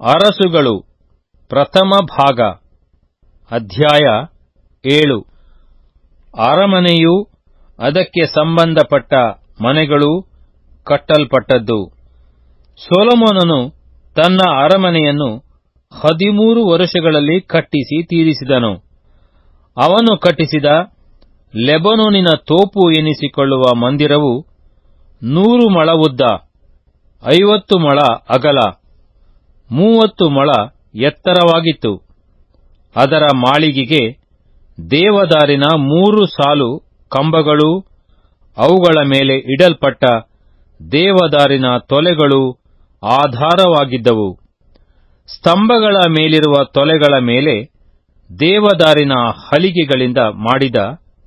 ಅರಸುಗಳು. ಪ್ರಥಮ ಭಾಗ. ಅಧ್ಯಾಯ ಏಳು. ಅರಮನೆಯು ಅದಕ್ಕೆ ಸಂಬಂಧಪಟ್ಟ ಮನೆಗಳು ಕಟ್ಟಲ್ಪಟ್ಟದ್ದು. ಸೊಲೊಮೋನನು ತನ್ನ ಅರಮನೆಯನ್ನು ಹದಿಮೂರು ವರುಷಗಳಲ್ಲಿ ಕಟ್ಟಿಸಿ ತೀರಿಸಿದನು. ಅವನು ಕಟ್ಟಿಸಿದ ಲೆಬನೋನಿನ ತೋಪು ಎನಿಸಿಕೊಳ್ಳುವ ಮಂದಿರವು ನೂರು ಮಳ ಉದ್ದ, ಐವತ್ತು ಮಳ ಅಗಲ. ಮೂವತ್ತು ಮೊಳ ಎತ್ತರವಾಗಿತ್ತು. ಅದರ ಮಾಳಿಗೆಗೆ ದೇವದಾರಿನ ಮೂರು ಸಾಲು ಕಂಬಗಳು, ಅವುಗಳ ಮೇಲೆ ಇಡಲ್ಪಟ್ಟ ದೇವದಾರಿನ ತೊಲೆಗಳು ಆಧಾರವಾಗಿದ್ದವು. ಸ್ತಂಭಗಳ ಮೇಲಿರುವ ತೊಲೆಗಳ ಮೇಲೆ ದೇವದಾರಿನ ಹಲಿಗೆಗಳಿಂದ ಮಾಡಿದ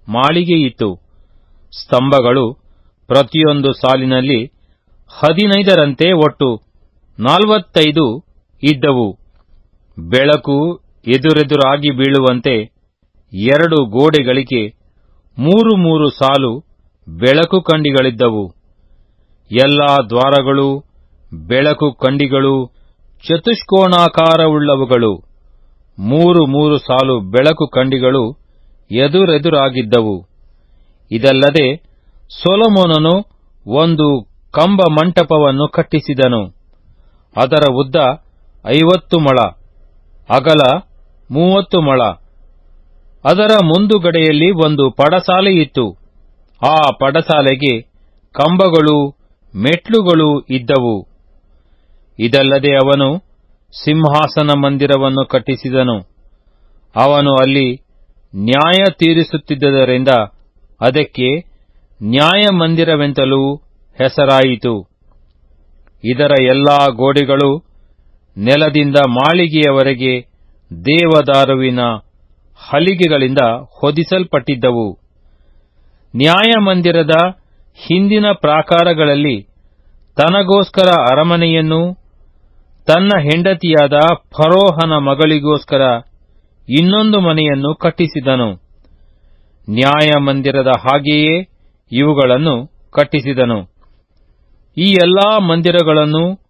ಮಾಳಿಗೆಯಿತ್ತು. ಸ್ತಂಭಗಳು ಪ್ರತಿಯೊಂದು ಸಾಲಿನಲ್ಲಿ ಹದಿನೈದರಂತೆ ಒಟ್ಟು ನಲವತ್ತೈದು ಇದ್ದವು. ಬೆಳಕು ಎದುರೆದುರಾಗಿ ಬೀಳುವಂತೆ ಎರಡು ಗೋಡೆಗಳಿಗೆ ಮೂರು ಮೂರು ಸಾಲು ಬೆಳಕು ಕಂಡಿಗಳಿದ್ದವು. ಎಲ್ಲಾ ದ್ವಾರಗಳು, ಬೆಳಕು ಕಂಡಿಗಳು, ಚತುಷ್ಕೋಣಾಕಾರವುಳ್ಳವುಗಳು. ಮೂರು ಮೂರು ಸಾಲು ಬೆಳಕು ಕಂಡಿಗಳು ಎದುರೆದುರಾಗಿದ್ದವು. ಇದಲ್ಲದೆ ಸೊಲಮೋನನು ಒಂದು ಕಂಬ ಮಂಟಪವನ್ನು ಕಟ್ಟಿಸಿದನು. ಅದರ ಉದ್ದ ಐವತ್ತು ಮೊಳ, ಅಗಲ ಮೂವತ್ತು ಮೊಳ. ಅದರ ಮುಂದುಗಡೆಯಲ್ಲಿ ಒಂದು ಪಡಸಾಲೆಯಿತ್ತು ಆ ಪಡಸಾಲೆಗೆ ಕಂಬಗಳು, ಮೆಟ್ಲುಗಳು ಇದ್ದವು. ಇದಲ್ಲದೆ ಅವನು ಸಿಂಹಾಸನ ಮಂದಿರವನ್ನು ಕಟ್ಟಿಸಿದನು. ಅವನು ಅಲ್ಲಿ ನ್ಯಾಯ ತೀರಿಸುತ್ತಿದ್ದರಿಂದ ಅದಕ್ಕೆ ನ್ಯಾಯ ಮಂದಿರವೆಂತಲೂ ಹೆಸರಾಯಿತು. ಇದರ ಎಲ್ಲಾ ಗೋಡೆಗಳು ನೆಲದಿಂದ ಮಾಳಿಗೆಯವರೆಗೆ ದೇವದಾರುವಿನ ಹಲಿಗೆಗಳಿಂದ ಹೊದಿಸಲ್ಪಟ್ಟಿದ್ದವು. ನ್ಯಾಯಮಂದಿರದ ಹಿಂದಿನ ಪ್ರಾಕಾರಗಳಲ್ಲಿ ತನಗೋಸ್ಕರ ಅರಮನೆಯನ್ನು, ತನ್ನ ಹೆಂಡತಿಯಾದ ಫರೋಹನ ಮಗಳಿಗೋಸ್ಕರ ಇನ್ನೊಂದು ಮನೆಯನ್ನು ಕಟ್ಟಿಸಿದನು. ನ್ಯಾಯಮಂದಿರದ ಹಾಗೆಯೇ ಇವುಗಳನ್ನು ಕಟ್ಟಿಸಿದನು. ಈ ಎಲ್ಲಾ ಮಂದಿರಗಳನ್ನು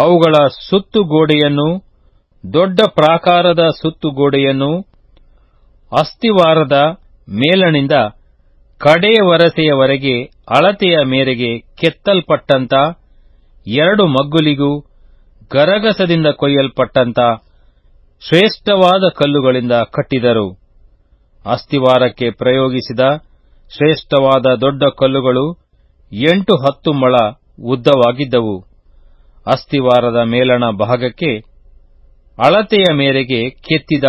ಅವುಗಳ ಸುತ್ತುಗೋಡೆಯನ್ನು ದೊಡ್ಡ ಪ್ರಾಕಾರದ ಸುತ್ತುಗೋಡೆಯನ್ನು ಅಸ್ತಿವಾರದ ಮೇಲಣಿಂದ ಕಡೆಯ ವರಸೆಯವರೆಗೆ ಅಳತೆಯ ಮೇರೆಗೆ ಕೆತ್ತಲ್ಪಟ್ಟಂತ ಎರಡು ಮಗ್ಗುಲಿಗೂ ಗರಗಸದಿಂದ ಕೊಯ್ಯಲ್ಪಟ್ಟಂತ ಶ್ರೇಷ್ಠವಾದ ಕಲ್ಲುಗಳಿಂದ ಕಟ್ಟಿದರು. ಅಸ್ತಿವಾರಕ್ಕೆ ಪ್ರಯೋಗಿಸಿದ ಶ್ರೇಷ್ಠವಾದ ದೊಡ್ಡ ಕಲ್ಲುಗಳು ಎಂಟು ಹತ್ತು ಮೊಳ ಉದ್ದವಾಗಿದ್ದವು. ಅಸ್ತಿವಾರದ ಮೇಲಣ ಭಾಗಕ್ಕೆ ಅಳತೆಯ ಮೇರೆಗೆ ಕೆತ್ತಿದ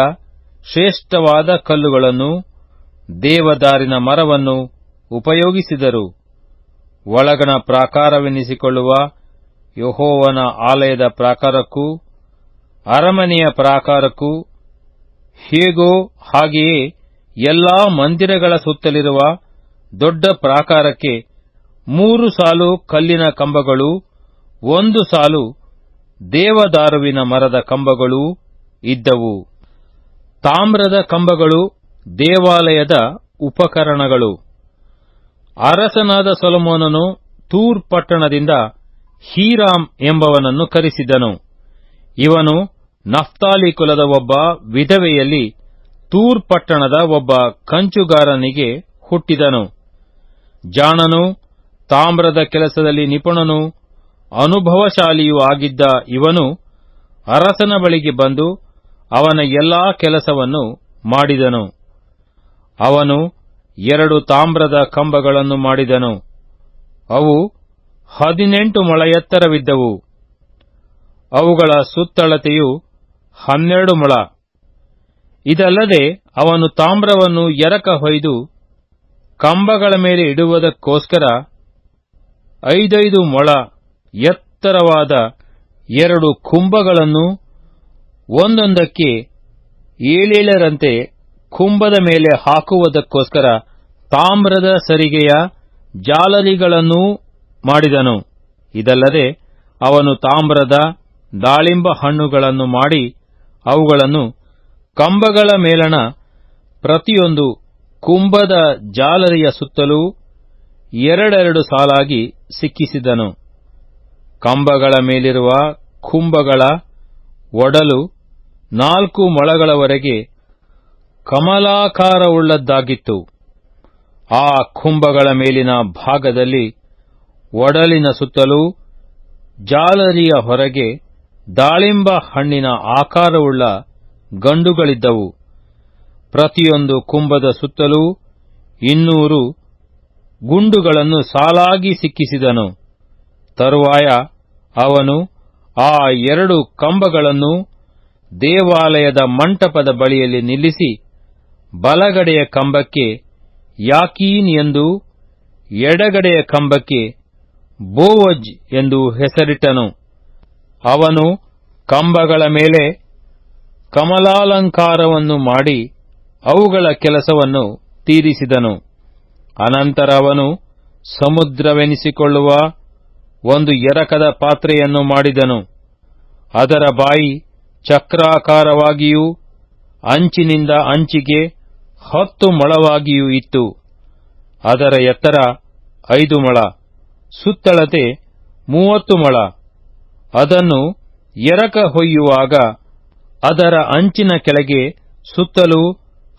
ಶ್ರೇಷ್ಠವಾದ ಕಲ್ಲುಗಳನ್ನು ದೇವದಾರಿನ ಮರವನ್ನು ಉಪಯೋಗಿಸಿದರು. ಒಳಗಣ ಪ್ರಾಕಾರವೆನಿಸಿಕೊಳ್ಳುವ ಯಹೋವನ ಆಲಯದ ಪ್ರಾಕಾರಕ್ಕೂ ಅರಮನೆಯ ಪ್ರಾಕಾರಕ್ಕೂ ಹೇಗೋ ಹಾಗೆಯೇ ಎಲ್ಲಾ ಮಂದಿರಗಳ ಸುತ್ತಲಿರುವ ದೊಡ್ಡ ಪ್ರಾಕಾರಕ್ಕೆ ಮೂರು ಸಾಲು ಕಲ್ಲಿನ ಕಂಬಗಳು ಒಂದು ಸಾಲು ದೇವದಾರುವಿನ ಮರದ ಕಂಬಗಳೂ ಇದ್ದವು. ತಾಮ್ರದ ಕಂಬಗಳು ದೇವಾಲಯದ ಉಪಕರಣಗಳು. ಅರಸನಾದ ಸೊಲಮೋನನು ತೂರ್ ಪಟ್ಟಣದಿಂದ ಹೀರಾಮ್ ಎಂಬವನನ್ನು ಕರೆಸಿದನು. ಇವನು ನಫ್ತಾಲಿ ಕುಲದ ಒಬ್ಬ ವಿಧವೆಯಲ್ಲಿ ತೂರ್ ಪಟ್ಟಣದ ಒಬ್ಬ ಕಂಚುಗಾರನಿಗೆ ಹುಟ್ಟಿದನು. ಜಾಣನು ತಾಮ್ರದ ಕೆಲಸದಲ್ಲಿ ನಿಪುಣನು ಅನುಭವಶಾಲಿಯೂ ಆಗಿದ್ದ ಇವನು ಅರಸನ ಬಳಿಗೆ ಬಂದು ಅವನ ಎಲ್ಲಾ ಕೆಲಸವನ್ನು ಮಾಡಿದನು. ಅವನು ಎರಡು ತಾಮ್ರದ ಕಂಬಗಳನ್ನು ಮಾಡಿದನು. ಅವು ಹದಿನೆಂಟು ಮೊಳ ಎತ್ತರವಿದ್ದವು ಅವುಗಳ ಸುತ್ತಳತೆಯು ಹನ್ನೆರಡು ಮೊಳ. ಇದಲ್ಲದೆ ಅವನು ತಾಮ್ರವನ್ನು ಎರಕ ಹೊಯ್ದು ಕಂಬಗಳ ಮೇಲೆ ಇಡುವುದಕ್ಕೋಸ್ಕರ ಐದೈದು ಮೊಳ ಎತ್ತರವಾದ ಎರಡು ಕುಂಭಗಳನ್ನು ಒಂದೊಂದಕ್ಕೆ ಏಳೇಳರಂತೆ ಕುಂಭದ ಮೇಲೆ ಹಾಕುವುದಕ್ಕೋಸ್ಕರ ತಾಮ್ರದ ಸರಿಗೆಯ ಜಾಲರಿಗಳನ್ನು ಮಾಡಿದನು. ಇದಲ್ಲದೆ ಅವನು ತಾಮ್ರದ ದಾಳಿಂಬ ಹಣ್ಣುಗಳನ್ನು ಮಾಡಿ ಅವುಗಳನ್ನು ಕಂಬಗಳ ಮೇಲಣ ಪ್ರತಿಯೊಂದು ಕುಂಭದ ಜಾಲರಿಯ ಸುತ್ತಲೂ ಎರಡೆರಡು ಸಾಲಾಗಿ ಸಿಕ್ಕಿಸಿದನು. ಕಂಬಗಳ ಮೇಲಿರುವ ಕುಂಭಗಳ ಒಡಲು ನಾಲ್ಕು ಮೊಳಗಳವರೆಗೆ ಕಮಲಾಕಾರವುಳ್ಳದ್ದಾಗಿತ್ತು. ಆ ಕುಂಭಗಳ ಮೇಲಿನ ಭಾಗದಲ್ಲಿ ಒಡಲಿನ ಸುತ್ತಲೂ ಜಾಲರಿಯ ಹೊರಗೆ ದಾಳಿಂಬ ಹಣ್ಣಿನ ಆಕಾರವುಳ್ಳ ಗಂಡುಗಳಿದ್ದವು. ಪ್ರತಿಯೊಂದು ಕುಂಭದ ಸುತ್ತಲೂ ಇನ್ನೂರು ಗುಂಡುಗಳನ್ನು ಸಾಲಾಗಿ ಸಿಕ್ಕಿಸಿದನು. ತರುವಾಯ ಅವನು ಆ ಎರಡು ಕಂಬಗಳನ್ನು ದೇವಾಲಯದ ಮಂಟಪದ ಬಳಿಯಲ್ಲಿ ನಿಲ್ಲಿಸಿ ಬಲಗಡೆಯ ಕಂಬಕ್ಕೆ ಯಾಕೀನ್ ಎಂದು, ಎಡಗಡೆಯ ಕಂಬಕ್ಕೆ ಬೋವಜ್ ಎಂದು ಹೆಸರಿಟ್ಟನು. ಅವನು ಕಂಬಗಳ ಮೇಲೆ ಕಮಲಾಲಂಕಾರವನ್ನು ಮಾಡಿ ಅವುಗಳ ಕೆಲಸವನ್ನು ತೀರಿಸಿದನು. ಅನಂತರ ಅವನು ಸಮುದ್ರವೆನಿಸಿಕೊಳ್ಳುವ ಒಂದು ಎರಕದ ಪಾತ್ರೆಯನ್ನು ಮಾಡಿದನು. ಅದರ ಬಾಯಿ ಚಕ್ರಾಕಾರವಾಗಿಯೂ, ಅಂಚಿನಿಂದ ಅಂಚಿಗೆ ಹತ್ತು ಮೊಳವಾಗಿಯೂ ಇತ್ತು. ಅದರ ಎತ್ತರ ಐದು ಮೊಳ, ಸುತ್ತಳತೆ ಮೂವತ್ತು ಮೊಳ. ಅದನ್ನು ಎರಕ ಹೊಯ್ಯುವಾಗ ಅದರ ಅಂಚಿನ ಕೆಳಗೆ ಸುತ್ತಲೂ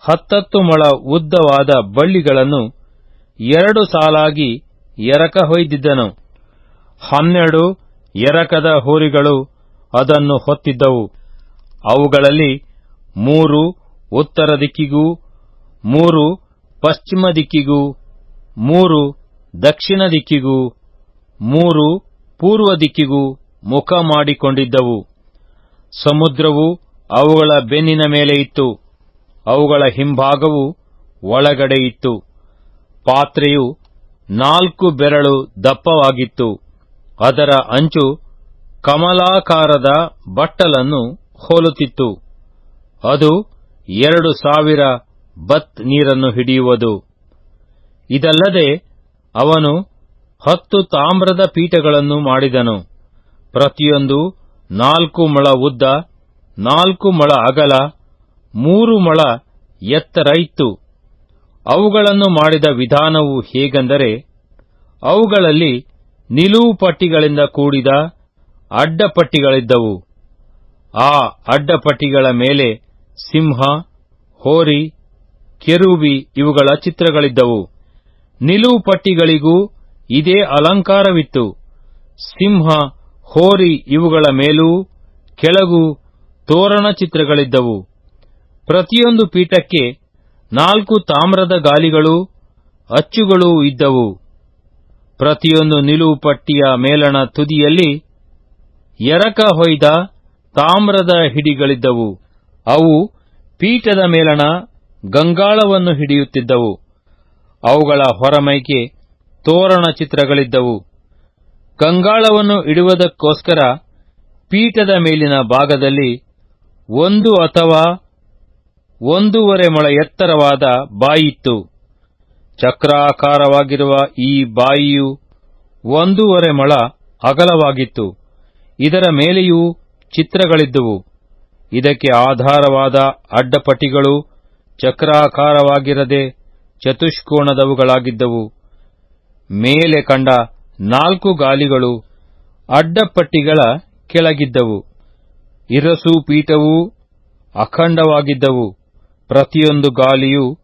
ಹತ್ತತ್ತು ಮೊಳ ಉದ್ದವಾದ ಬಳ್ಳಿಗಳನ್ನು ಎರಡು ಸಾಲಾಗಿ ಎರಕ ಹೊಯ್ದಿದ್ದನು. ಹನ್ನೆರಡು ಎರಕದ ಹೋರಿಗಳು ಅದನ್ನು ಹೊತ್ತಿದ್ದವು. ಅವುಗಳಲ್ಲಿ ಮೂರು ಉತ್ತರ ದಿಕ್ಕಿಗೂ, ಮೂರು ಪಶ್ಚಿಮ ದಿಕ್ಕಿಗೂ, ಮೂರು ದಕ್ಷಿಣ ದಿಕ್ಕಿಗೂ, ಮೂರು ಪೂರ್ವ ದಿಕ್ಕಿಗೂ ಮುಖ ಮಾಡಿಕೊಂಡಿದ್ದವು. ಸಮುದ್ರವು ಅವುಗಳ ಬೆನ್ನಿನ ಮೇಲೆ ಇತ್ತು. ಅವುಗಳ ಹಿಂಭಾಗವು ಒಳಗಡೆ ಇತ್ತು. ಪಾತ್ರೆಯು ನಾಲ್ಕು ಬೆರಳು ದಪ್ಪವಾಗಿತ್ತು. ಅದರ ಅಂಚು ಕಮಲಾಕಾರದ ಬಟ್ಟಲನ್ನು ಹೋಲುತ್ತಿತ್ತು. ಅದು ಎರಡು ಸಾವಿರ ಬತ್ ನೀರನ್ನು ಹಿಡಿಯುವುದು. ಇದಲ್ಲದೆ ಅವನು ಹತ್ತು ತಾಮ್ರದ ಪೀಠಗಳನ್ನು ಮಾಡಿದನು. ಪ್ರತಿಯೊಂದು ನಾಲ್ಕು ಮೊಳ ಉದ್ದ, ನಾಲ್ಕು ಮೊಳ ಅಗಲ, ಮೂರು ಮೊಳ ಎತ್ತರ ಇತ್ತು. ಅವುಗಳನ್ನು ಮಾಡಿದ ವಿಧಾನವು ಹೇಗೆಂದರೆ, ಅವುಗಳಲ್ಲಿ ನಿಲುವು ಪಟ್ಟಿಗಳಿಂದ ಕೂಡಿದ ಅಡ್ಡಪಟ್ಟಿಗಳಿದ್ದವು. ಆ ಅಡ್ಡಪಟ್ಟಿಗಳ ಮೇಲೆ ಸಿಂಹ, ಹೋರಿ, ಕೆರೂಬಿ ಇವುಗಳ ಚಿತ್ರಗಳಿದ್ದವು. ನಿಲುವು ಪಟ್ಟಿಗಳಿಗೂ ಇದೇ ಅಲಂಕಾರವಿತ್ತು. ಸಿಂಹ, ಹೋರಿ ಇವುಗಳ ಮೇಲೂ ಕೆಳಗೂ ತೋರಣ ಚಿತ್ರಗಳಿದ್ದವು. ಪ್ರತಿಯೊಂದು ಪೀಠಕ್ಕೆ ನಾಲ್ಕು ತಾಮ್ರದ ಗಾಲಿಗಳು, ಅಚ್ಚುಗಳೂ ಇದ್ದವು. ಪ್ರತಿಯೊಂದು ನಿಲುವು ಪಟ್ಟಿಯ ಮೇಲಣ ತುದಿಯಲ್ಲಿ ಎರಕ ಹೊಯ್ದ ತಾಮ್ರದ ಹಿಡಿಗಳಿದ್ದವು. ಅವು ಪೀಠದ ಮೇಲಣ ಗಂಗಾಳವನ್ನು ಹಿಡಿಯುತ್ತಿದ್ದವು. ಅವುಗಳ ಹೊರಮೈಕೆ ತೋರಣ ಚಿತ್ರಗಳಿದ್ದವು. ಗಂಗಾಳವನ್ನು ಇಡುವುದಕ್ಕೋಸ್ಕರ ಪೀಠದ ಮೇಲಿನ ಭಾಗದಲ್ಲಿ ಒಂದು ಅಥವಾ ಒಂದೂವರೆ ಮೊಳ ಎತ್ತರವಾದ ಬಾಯಿತ್ತು ಚಕ್ರಾಕಾರವಾಗಿರುವ ಈ ಬಾಯಿಯು ಒಂದೂವರೆ ಮಳ ಅಗಲವಾಗಿತ್ತು. ಇದರ ಮೇಲೆಯೂ ಚಿತ್ರಗಳಿದ್ದುವು. ಇದಕ್ಕೆ ಆಧಾರವಾದ ಅಡ್ಡಪಟ್ಟಿಗಳು ಚಕ್ರಾಕಾರವಾಗಿರದೆ ಚತುಷ್ಕೋಣದವುಗಳಾಗಿದ್ದವು ಮೇಲೆ ಕಂಡ ನಾಲ್ಕು ಗಾಲಿಗಳು ಅಡ್ಡಪಟ್ಟಿಗಳ ಕೆಳಗಿದ್ದವು. ಇರಸು ಪೀಠವೂ ಅಖಂಡವಾಗಿದ್ದವು. ಪ್ರತಿಯೊಂದು ಗಾಲಿಯು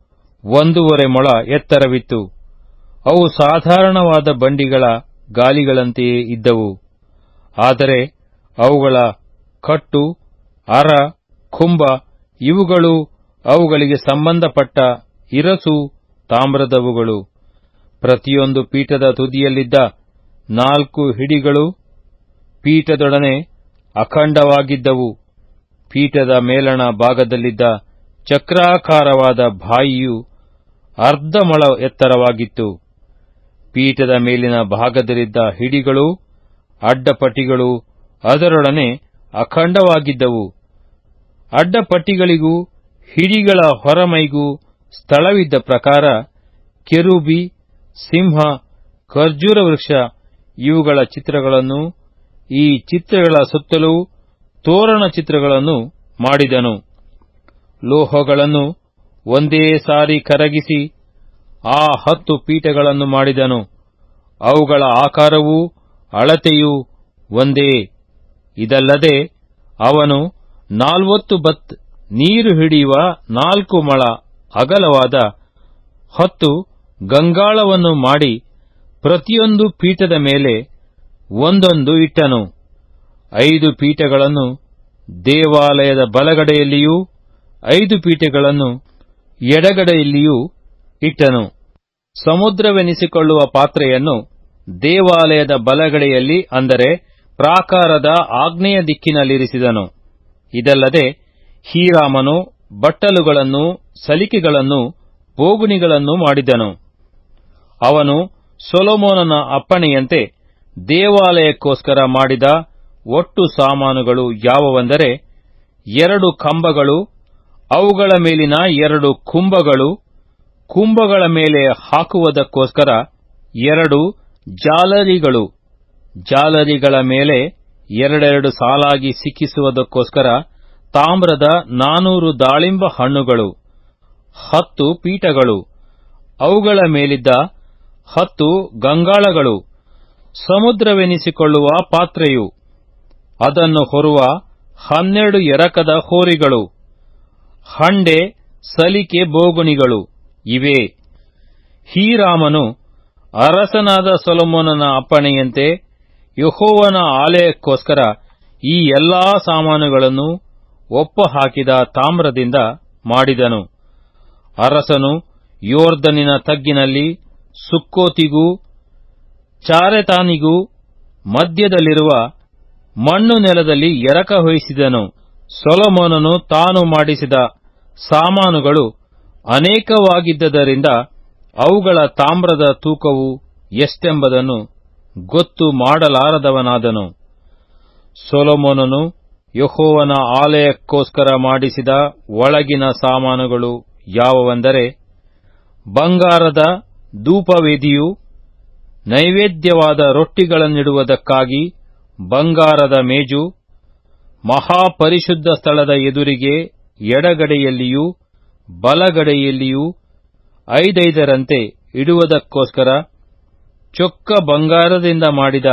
ಒಂದೂವರೆ ಮೊಳ ಎತ್ತರವಿತ್ತು. ಅವು ಸಾಧಾರಣವಾದ ಬಂಡಿಗಳ ಗಾಲಿಗಳಂತೆಯೇ ಇದ್ದವು. ಆದರೆ ಅವುಗಳ ಕಟ್ಟು, ಅರ ಕುಂಭ ಇವುಗಳು ಅವುಗಳಿಗೆ ಸಂಬಂಧಪಟ್ಟ ಇರಸು ತಾಮ್ರದವುಗಳು. ಪ್ರತಿಯೊಂದು ಪೀಠದ ತುದಿಯಲ್ಲಿದ್ದ ನಾಲ್ಕು ಹಿಡಿಗಳು ಪೀಠದೊಡನೆ ಅಖಂಡವಾಗಿದ್ದವು. ಪೀಠದ ಮೇಲಣ ಭಾಗದಲ್ಲಿದ್ದ ಚಕ್ರಾಕಾರವಾದ ಬಾಯಿಯು ಅರ್ಧ ಮೊಳ ಎತ್ತರವಾಗಿತ್ತು. ಪೀಠದ ಮೇಲಿನ ಭಾಗದಲ್ಲಿದ್ದ ಹಿಡಿಗಳು, ಅಡ್ಡಪಟ್ಟಿಗಳು ಅದರೊಡನೆ ಅಖಂಡವಾಗಿದ್ದವು. ಅಡ್ಡಪಟ್ಟಿಗಳಿಗೂ ಹಿಡಿಗಳ ಹೊರಮೈಗೂ ಸ್ಥಳವಿದ್ದ ಪ್ರಕಾರ ಕೆರೂಬಿ, ಸಿಂಹ, ಖರ್ಜೂರ ವೃಕ್ಷ ಇವುಗಳ ಚಿತ್ರಗಳನ್ನು ಈ ಚಿತ್ರಗಳ ಸುತ್ತಲೂ ತೋರಣ ಚಿತ್ರಗಳನ್ನು ಮಾಡಿದನು. ಲೋಹಗಳನ್ನು ಒಂದೇ ಸಾರಿ ಕರಗಿಸಿ ಆ ಹತ್ತು ಪೀಠಗಳನ್ನು ಮಾಡಿದನು. ಅವುಗಳ ಆಕಾರವೂ ಅಳತೆಯೂ ಒಂದೇ. ಇದಲ್ಲದೆ ಅವನು ನಾಲ್ವತ್ತು ಬತ್ ನೀರು ಹಿಡಿಯುವ ನಾಲ್ಕು ಮಳ ಅಗಲವಾದ ಹತ್ತು ಗಂಗಾಳವನ್ನು ಮಾಡಿ ಪ್ರತಿಯೊಂದು ಪೀಠದ ಮೇಲೆ ಒಂದೊಂದು ಇಟ್ಟನು. ಐದು ಪೀಠಗಳನ್ನು ದೇವಾಲಯದ ಬಲಗಡೆಯಲ್ಲಿಯೂ ಐದು ಪೀಠಗಳನ್ನು ಎಡಗಡೆಯಲ್ಲಿಯೂ ಇಟ್ಟನು. ಸಮುದ್ರವೆನಿಸಿಕೊಳ್ಳುವ ಪಾತ್ರೆಯನ್ನು ದೇವಾಲಯದ ಬಲಗಡೆಯಲ್ಲಿ, ಅಂದರೆ ಪ್ರಾಕಾರದ ಆಗ್ನೇಯ ದಿಕ್ಕಿನಲ್ಲಿರಿಸಿದನು. ಇದಲ್ಲದೆ ಹೀರಾಮನು ಬಟ್ಟಲುಗಳನ್ನು, ಸಲಿಕೆಗಳನ್ನು, ಬೋಗುಣಿಗಳನ್ನು ಮಾಡಿದನು. ಅವನು ಸೊಲೊಮೋನನ ಅಪ್ಪಣೆಯಂತೆ ದೇವಾಲಯಕ್ಕೋಸ್ಕರ ಮಾಡಿದ ಒಟ್ಟು ಸಾಮಾನುಗಳು ಯಾವುವೆಂದರೆ ಎರಡು ಕಂಬಗಳು ಅವುಗಳ ಮೇಲಿನ ಎರಡು ಕುಂಭಗಳು, ಕುಂಭಗಳ ಮೇಲೆ ಹಾಕುವುದಕ್ಕೋಸ್ಕರ ಎರಡು ಜಾಲರಿಗಳು. ಜಾಲರಿಗಳ ಮೇಲೆ ಎರಡೆರಡು ಸಾಲಾಗಿ ಸಿಕ್ಕಿಸುವುದಕ್ಕೋಸ್ಕರ ತಾಮ್ರದ ನಾನೂರು ದಾಳಿಂಬ ಹಣ್ಣುಗಳು, ಹತ್ತು ಪೀಠಗಳು, ಅವುಗಳ ಮೇಲಿದ್ದ ಹತ್ತು ಗಂಗಾಳಗಳು. ಸಮುದ್ರವೆನಿಸಿಕೊಳ್ಳುವ ಪಾತ್ರೆಯು, ಅದನ್ನು ಹೊರುವ ಹನ್ನೆರಡು ಎರಕದ ಹೋರಿಗಳು. ಹಂಡೆ, ಸಲಿಕೆ ಬೋಗುಣಿಗಳು ಇವೆ. ಹೀರಾಮನು ಅರಸನಾದ ಸೊಲೊಮೋನನ ಅಪ್ಪಣೆಯಂತೆ ಯಹೋವನ ಆಲಯಕ್ಕೋಸ್ಕರ ಈ ಎಲ್ಲಾ ಸಾಮಾನುಗಳನ್ನು ಒಪ್ಪ ಹಾಕಿದ ತಾಮ್ರದಿಂದ ಮಾಡಿದನು. ಅರಸನು ಯೋರ್ಧನಿನ ತಗ್ಗಿನಲ್ಲಿ ಸುಕ್ಕೋತಿಗೂ, ಚಾರೆತಾನಿಗೂ ಮಧ್ಯದಲ್ಲಿರುವ ಮಣ್ಣು ನೆಲದಲ್ಲಿ ಎರಕ ಹೊಯಿಸಿದನು. ಸೊಲೊಮೋನನು ತಾನು ಮಾಡಿಸಿದ ಸಾಮಾನುಗಳು ಅನೇಕವಾಗಿದ್ದರಿಂದ ಅವುಗಳ ತಾಮ್ರದ ತೂಕವು ಎಷ್ಟೆಂಬುದನ್ನು ಗೊತ್ತು ಮಾಡಲಾರದವನಾದನು. ಸೊಲೊಮೋನನು ಯಹೋವನ ಆಲಯಕ್ಕೋಸ್ಕರ ಮಾಡಿಸಿದ ಒಳಗಿನ ಸಾಮಾನುಗಳು ಯಾವುವೆಂದರೆ ಬಂಗಾರದ ಧೂಪವೇದಿಯು ನೈವೇದ್ಯವಾದ ರೊಟ್ಟಿಗಳನ್ನಿಡುವುದಕ್ಕಾಗಿ ಬಂಗಾರದ ಮೇಜು ಮಹಾಪರಿಶುದ್ಧ ಸ್ಥಳದ ಎದುರಿಗೆ ಎಡಗಡೆಯಲ್ಲಿಯೂ, ಬಲಗಡೆಯಲ್ಲಿಯೂ, ಐದೈದರಂತೆ ಇಡುವುದಕ್ಕೋಸ್ಕರ ಚೊಕ್ಕ ಬಂಗಾರದಿಂದ ಮಾಡಿದ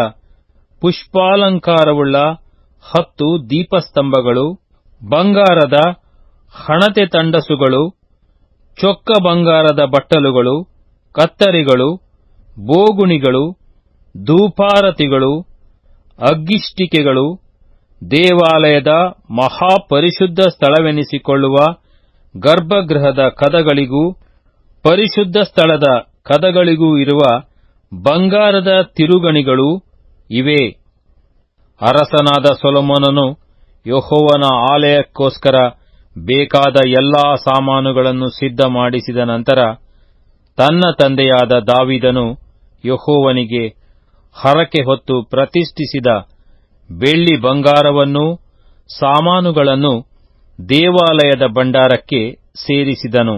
ಪುಷ್ಪಾಲಂಕಾರವುಳ್ಳ ಹತ್ತು ದೀಪಸ್ತಂಭಗಳು, ಬಂಗಾರದ ಹಣತೆ ತಂಡಸುಗಳು, ಚೊಕ್ಕ ಬಂಗಾರದ ಬಟ್ಟಲುಗಳು, ಕತ್ತರಿಗಳು, ಬೋಗುಣಿಗಳು, ಧೂಪಾರತಿಗಳು, ಅಗ್ಗಿಷ್ಟಿಕೆಗಳು ದೇವಾಲಯದ ಮಹಾಪರಿಶುದ್ಧ ಸ್ಥಳವೆನಿಸಿಕೊಳ್ಳುವ ಗರ್ಭಗೃಹದ ಕದಗಳಿಗೂ, ಪರಿಶುದ್ಧ ಸ್ಥಳದ ಕದಗಳಿಗೂ ಇರುವ ಬಂಗಾರದ ತಿರುಗಣಿಗಳು ಇವೆ. ಅರಸನಾದ ಸೊಲೊಮೋನನು ಯಹೋವನ ಆಲಯಕ್ಕೋಸ್ಕರ ಬೇಕಾದ ಎಲ್ಲಾ ಸಾಮಾನುಗಳನ್ನು ಸಿದ್ಧ ಮಾಡಿಸಿದ ನಂತರ ತನ್ನ ತಂದೆಯಾದ ದಾವಿದನು ಯಹೋವನಿಗೆ ಹರಕೆ ಹೊತ್ತು ಪ್ರತಿಷ್ಠಿಸಿದ ಬೆಳ್ಳಿ ಬಂಗಾರವನ್ನೂ ಸಾಮಾನುಗಳನ್ನು ದೇವಾಲಯದ ಭಂಡಾರಕ್ಕೆ ಸೇರಿಸಿದನು.